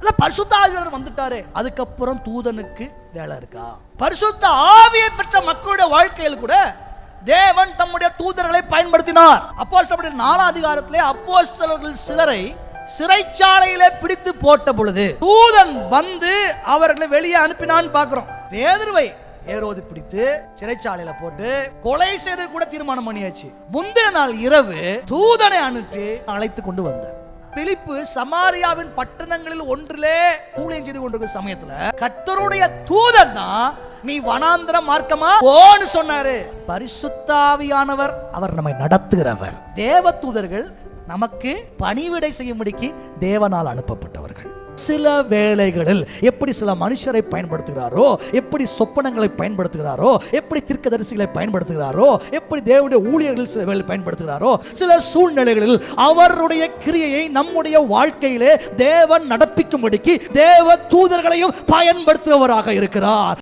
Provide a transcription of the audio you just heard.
அதான் பரிசுத்த ஆவியாளர் வந்துட்டாரு. அதுக்கப்புறம் தூதனுக்கு வேலை இருக்கா? பரிசுத்த ஆவியை பெற்ற மக்களுடைய வாழ்க்கையில் கூட தேவன் தம்முடைய தூதர்களை பயன்படுத்தினார். அப்போ நாலாம் அதிகாரத்திலே அப்போ சிலரை சிறைச்சாலையிலே பிடித்து போட்ட பொழுது தூதன் வந்து அவர்களை வெளியே அனுப்பினான்னு பாக்குறோம் வேதர்வை ஏரோது பிடித்து சிறைச்சாலையில போட்டு கொலை செய்து கூட தீர்மானம் பண்ணியாச்சு. முந்தின நாள் இரவு தூதனை அனுப்பி அழைத்து கொண்டு வந்தார். பிலிப்பு சமாரியாவின் பட்டணங்களில் ஒன்றிலே ஊழியம் செய்து கொண்டிருக்கிற சமயத்துல கத்தருடைய தூதன் தான் நீ வனாந்திர மார்க்கமா போன்னு சொன்னாரு. பரிசுத்தாவியானவர் அவர் நம்மை நடத்துகிறவர். தேவ தூதர்கள் நமக்கு பணிவிடை செய்யும்படிக்கு தேவனால் அனுப்பப்பட்டவர். சில வேளைகளில் எப்படி சில மனுஷரை பயன்படுத்துகிறாரோ எப்படி சொப்பனங்களை பயன்படுத்துகிறாரோ எப்படி தீர்க்கதரிசிகளை பயன்படுத்துகிறாரோ எப்படி தேவனுடைய ஊழியர்கள் சில வேலை பயன்படுத்துகிறாரோ சில சூழ்நிலைகளில் அவருடைய கிரியையை நம்முடைய வாழ்க்கையிலே தேவன் நடப்பிக்கும்படிக்கு தேவ தூதர்களையும் பயன்படுத்துபவராக இருக்கிறார்.